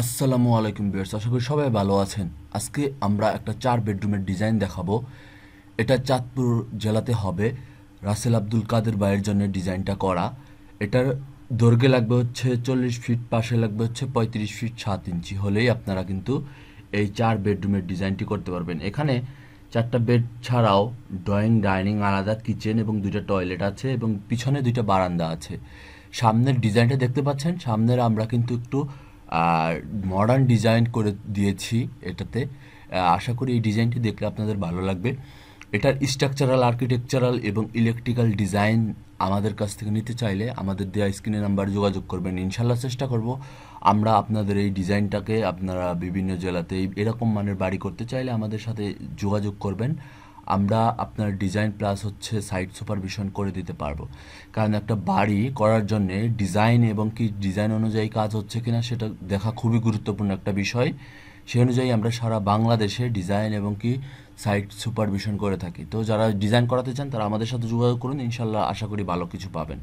আসসালামু আলাইকুম বিয়ার্স আশা করি সবাই ভালো আছেন। আজকে আমরা একটা চার বেডরুমের ডিজাইন দেখাবো। এটা চাঁদপুর জেলাতে হবে। রাসেল আব্দুল কাদের ভাইয়ের জন্য ডিজাইনটা করা। এটার দৈর্ঘ্যে লাগবে হচ্ছে চল্লিশ ফিট, পাশে লাগবে হচ্ছে পঁয়ত্রিশ ফিট সাত ইঞ্চি। হলেই আপনারা কিন্তু এই চার বেডরুমের ডিজাইনটি করতে পারবেন। এখানে চারটা বেড ছাড়াও ড্রয়িং, ডাইনিং, আলাদা কিচেন এবং দুইটা টয়লেট আছে এবং পিছনে দুইটা বারান্দা আছে। সামনের ডিজাইনটা দেখতে পাচ্ছেন? সামনের আমরা কিন্তু একটু মডার্ন ডিজাইন করে দিয়েছি এটাতে। আশা করি এই ডিজাইনটি দেখলে আপনাদের ভালো লাগবে। এটার স্ট্রাকচারাল আর্কিটেকচারাল এবং ইলেকট্রিক্যাল ডিজাইন আমাদের কাছ থেকে নিতে চাইলে আমাদের দেওয়া স্ক্রিনে নাম্বার যোগাযোগ করবেন। ইনশাল্লাহ চেষ্টা করব আমরা আপনাদের এই ডিজাইনটাকে আপনারা বিভিন্ন জেলাতে এরকম মানের বাড়ি করতে চাইলে আমাদের সাথে যোগাযোগ করবেন। আমরা আপনার ডিজাইন প্লাস হচ্ছে সাইট সুপারভিশন করে দিতে পারব। কারণ একটা বাড়ি করার জন্য ডিজাইন এবং কি ডিজাইন অনুযায়ী কাজ হচ্ছে কিনা সেটা দেখা খুবই গুরুত্বপূর্ণ একটা বিষয়। সেই অনুযায়ী আমরা সারা বাংলাদেশে ডিজাইন এবং কি সাইট সুপারভিশন করে থাকি। তো যারা ডিজাইন করাতে চান তারা আমাদের সাথে যোগাযোগ করুন, ইনশাল্লাহ আশা করি ভালো কিছু পাবেন।